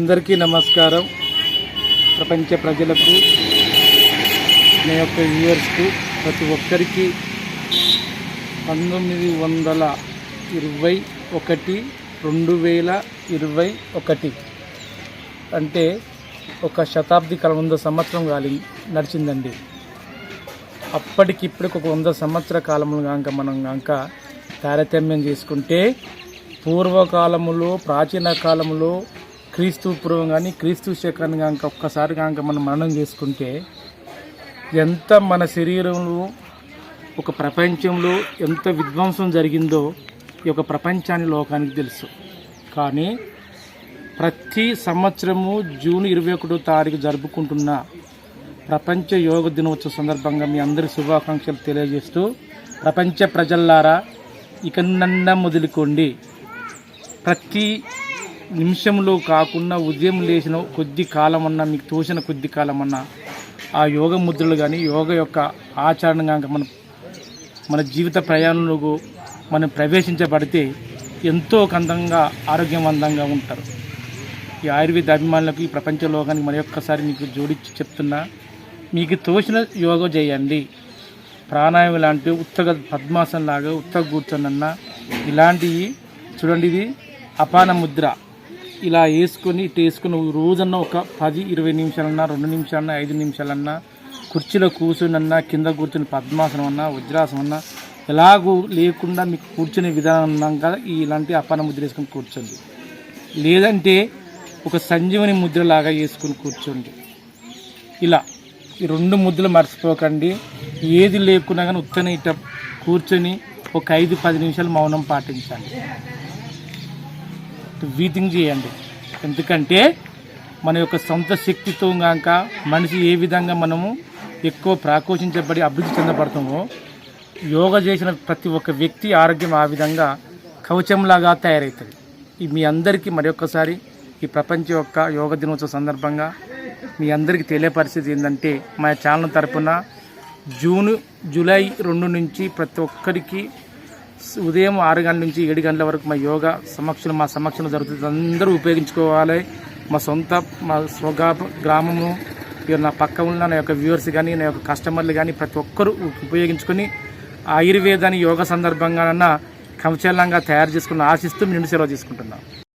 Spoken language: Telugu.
అందరికీ నమస్కారం. ప్రపంచ ప్రజలకు నా యొక్క వ్యూవర్స్కు ప్రతి ఒక్కరికి పంతొమ్మిది వందల ఇరవై ఒకటి రెండు వేల ఇరవై ఒకటి. అంటే ఒక శతాబ్ది కాలం వంద సంవత్సరం కాలి నడిచిందండి. అప్పటికిప్పటికి ఒక వంద సంవత్సర కాలంలో కనుక మనం కనుక తారతమ్యం చేసుకుంటే పూర్వకాలములో ప్రాచీన కాలములో క్రీస్తు పూర్వం కానీ క్రీస్తు శకాన్ని కనుక ఒక్కసారి కనుక మనం మననం చేసుకుంటే ఎంత మన శరీరంలో ఒక ప్రపంచంలో ఎంత విధ్వంసం జరిగిందో ఈ యొక్క ప్రపంచాన్ని లోకానికి తెలుసు. కానీ ప్రతి సంవత్సరము జూన్ ఇరవై ఒకటో తారీఖు జరుపుకుంటున్న ప్రపంచ యోగ దినోత్సవ సందర్భంగా మీ అందరి శుభాకాంక్షలు తెలియజేస్తూ ప్రపంచ ప్రజల్లారా ఇక నన్న మొదలుకోండి. ప్రతి నిమిషంలో కాకుండా ఉదయం లేచిన కొద్ది కాలమన్నా మీకు తోసిన కొద్ది కాలమన్నా ఆ యోగ ముద్రలు కానీ యోగ యొక్క ఆచరణ కనుక మన మన జీవిత ప్రయాణంలో మనం ప్రవేశించబడితే ఎంతో కందంగా ఆరోగ్యవంతంగా ఉంటారు. ఈ ఆయుర్వేద అభిమానులకు ఈ ప్రపంచ లోకానికి మరి ఒక్కసారి మీకు జోడించి చెప్తున్నా మీకు తోచిన యోగా చేయండి. ప్రాణాయామం లాంటి ఉత్తగ పద్మాసనం లాగా ఉత్తగ కూర్చొనన్న ఇలాంటివి చూడండి ఇది అపాన ముద్ర. ఇలా వేసుకొని ఇటు వేసుకుని రోజన్నా ఒక పది ఇరవై నిమిషాలన్నా రెండు నిమిషాలన్నా ఐదు నిమిషాలన్నా కుర్చీలో కూర్చునన్నా కింద కూర్చుని పద్మాసనం అన్నా వజ్రాసనం అన్నా ఎలాగూ లేకుండా మీకు కూర్చునే విధానం కదా ఇలాంటి అపాన ముద్ర వేసుకొని కూర్చోండి. లేదంటే ఒక సంజీవని ముద్రలాగా వేసుకొని కూర్చోండి. ఇలా ఈ రెండు ముద్రలు మర్చిపోకండి. ఏది లేకున్నా కానీ ఉత్తనే ఇట కూర్చొని ఒక ఐదు పది నిమిషాలు మౌనం పాటించండి. వీథింగ్ చేయండి. ఎందుకంటే మన యొక్క సొంత శక్తితో కాక మనిషి ఏ విధంగా మనము ఎక్కువ ప్రాకోషించబడి అభివృద్ధి చెందబడతామో యోగా చేసిన ప్రతి ఒక్క వ్యక్తి ఆరోగ్యం ఆ విధంగా కవచంలాగా తయారవుతుంది. ఈ మీ అందరికీ మరొకసారి ఈ ప్రపంచ యొక్క యోగ దినోత్సవ సందర్భంగా మీ అందరికీ తెలియపరిచేది ఏంటంటే మా ఛానల్ తరపున జూన్ జూలై రెండు నుంచి ప్రతి ఒక్కరికి ఉదయం ఆరు గంటల నుంచి ఏడు గంటల వరకు మా యోగా సమక్షంలో మా సమక్షంలో జరుగుతుంది అందరూ ఉపయోగించుకోవాలి. మా సొంత మా స్వగా గ్రామము నా పక్క ఉన్న నా యొక్క వ్యూవర్స్ కానీ నా యొక్క కస్టమర్లు కానీ ప్రతి ఒక్కరూ ఉపయోగించుకొని ఆయుర్వేదాన్ని యోగా సందర్భంగానన్నా కవచలంగా తయారు చేసుకుని ఆశిస్తూ నేను సెలవు తీసుకుంటున్నాను